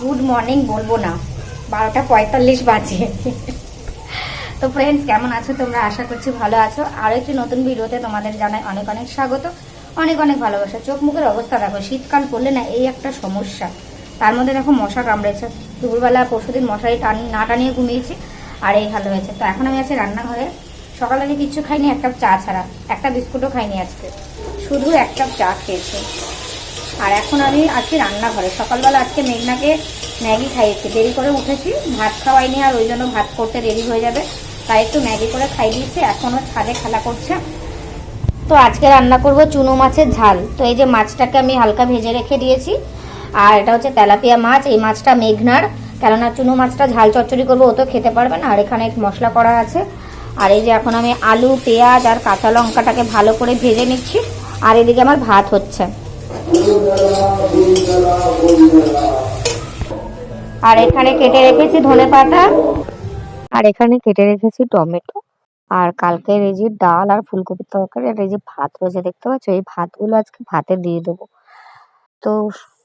Good morning বলব না। বারোটা পঁয়তাল্লিশ বাজে। তো ফ্রেন্ডস কেমন আছো তোমরা? আশা করছি ভালো আছো। আরও একটি নতুন ভিডিওতে তোমাদের জানাই অনেক অনেক স্বাগত, অনেক অনেক ভালোবাসা। চোখ মুখের অবস্থা দেখো, শীতকাল পড়লে না এই একটা সমস্যা। তার মধ্যে দেখো মশা কামড়েছে। দুপুরবেলা পরশুদিন মশারি টান না টানিয়ে ঘুমিয়েছি, আর এই ভালো হয়েছে। তো এখন আমি আছি রান্নাঘরে। সকালে আমি কিচ্ছু খাইনি, এক কাপ চা ছাড়া। একটা বিস্কুটও খাইনি আজকে। শুধু এক কাপ চা খেয়েছি। আর এখন আমি আজকে রান্নাঘরে। সকালবেলা আজকে মেঘনাকে ম্যাগি খাইয়েছি। দেরি করে উঠেছি, ভাত খাওয়াইনি আর ওই জন্য ভাত করতে দেরি হয়ে যাবে, তাই একটু ম্যাগি করে খাই দিয়েছি। এখনও ছাদে খেলা করছে। তো আজকে রান্না করব চুনো মাছের ঝাল। তো এই যে মাছটাকে আমি হালকা ভেজে রেখে দিয়েছি। আর এটা হচ্ছে তেলাপিয়া মাছ। এই মাছটা মেঘনার, কেননা চুনো মাছটা ঝাল চচ্চড়ি করব, ও তো খেতে পারবে না। আর এখানে মশলা করা আছে। আর এই যে এখন আমি আলু, পেঁয়াজ আর কাঁচা লঙ্কাটাকে ভালো করে ভেজে নিচ্ছি। আর এদিকে আমার ভাত হচ্ছে। আর এখানে কেটে রেখেছি ধনে পাতা। আর এখানে কেটে রেখেছি টমেটো। আর কালকের এই যে ডাল আর ফুলকপির তরকারি আর এই যে ভাত রয়েছে, দেখতে পাচ্ছ? এই ভাতগুলো আজকে ভাতে দিয়ে দেবো। তো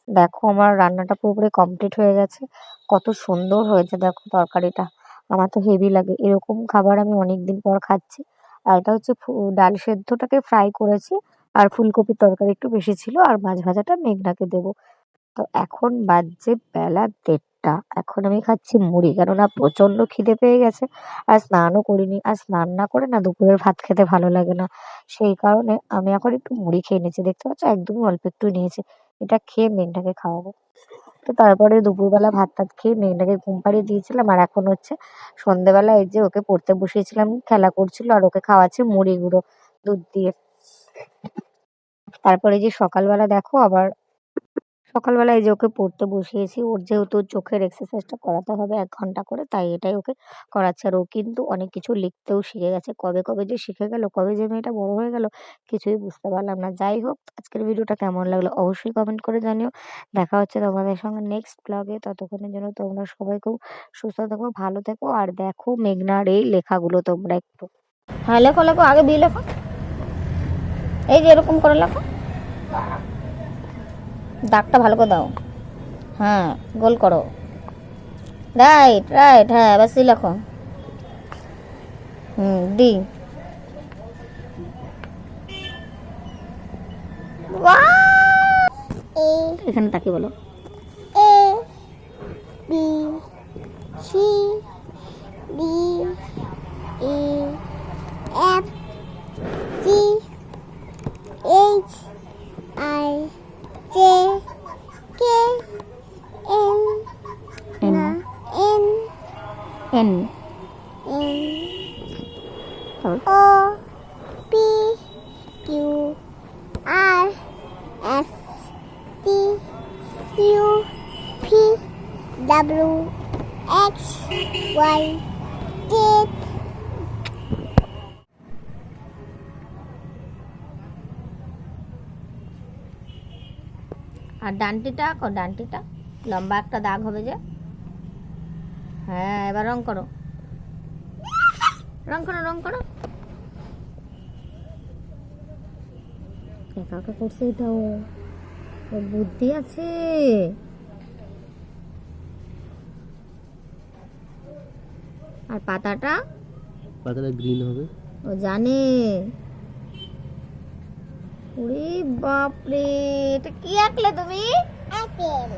দেখো, আমার রান্নাটা পুরোপুরি কমপ্লিট হয়ে গেছে। কত সুন্দর হয়েছে, দেখো তরকারিটা। আমার তো হেভি লাগে। এরকম খাবার আমি অনেক দিন পর খাচ্ছি। আর এটা হচ্ছে ডাল সেদ্ধটাকে ফ্রাই করেছি। আর ফুলকপির তরকারি একটু বেশি ছিল, আর মাছ ভাজাটা মেঘনাকে দেবো। তো এখন বাজছে বেলা দেড়টা। এখন আমি খাচ্ছি মুড়ি, কেননা প্রচণ্ড খিদে পেয়ে গেছে। আর স্নানও করিনি। আর স্নান না করে না দুপুরের ভাত খেতে ভালো লাগে না। সেই কারণে আমি এখন একটু মুড়ি খেয়ে নিয়েছি দেখতে পাচ্ছ? একদমই অল্প একটু নিয়েছি। এটা খেয়ে মেঘনাকে খাওয়াবো। তো তারপরে দুপুরবেলা ভাত টাত খেয়ে মেঘনাকে ঘুম পাড়িয়ে দিয়েছিলাম। আর এখন হচ্ছে সন্ধেবেলা এই যে ওকে পড়তে বসিয়েছিলাম, খেলা করছিল, আর ওকে খাওয়াচ্ছি মুড়ি গুঁড়ো দুধ দিয়ে। তারপরে যে সকালবেলা দেখো আবার সকালবেলা এই যে ওকে পড়তে বসিয়েছি, ওর যেহেতু চোখের এক্সারসাইজটা করাতে হবে এক ঘণ্টা করে, তাই এটাই ওকে করাচ্ছে। আর ও কিন্তু অনেক কিছু লিখতেও শিখে গেছে। কবে কবে যে শিখে গেল, কবে যে মেয়েটা বড় হয়ে গেল, কিছুই বুঝতে পারলাম না। যাই হোক, আজকের ভিডিওটা কেমন লাগল অবশ্যই কমেন্ট করে জানিও। দেখা হচ্ছে তোমাদের সঙ্গে নেক্সট ব্লগে ততক্ষণের জন্য তোমরা সবাই খুব সুস্থ থেকো, ভালো থেকো, আর দেখো মেঘনার এই লেখাগুলো তোমরা একটু। হ্যাঁ লেখো লেখো, আগে বি লেখো। এই যে এরকম করে লেখো। দাগটা ভালো করে দাও। হ্যাঁ গোল করো। রাইট রাইট হ্যাঁ এবার সি লেখো। হুম ডি এখানে তাকে বলো। A B C N O P Q R S T U P W X Y Z আর ডানটিটা আঁকো ডানটিটা, লম্বা একটা দাগ হবে যে। হ্যাঁ এবার রং করো। রং করো রং করো। একা করছে এটাও? বুদ্ধি আছে। আর পাতাটা? পাতাটা গ্রিন হবে। ও জানে। ওরে বাপরে এটা কি আঁকলে তুমি? Apple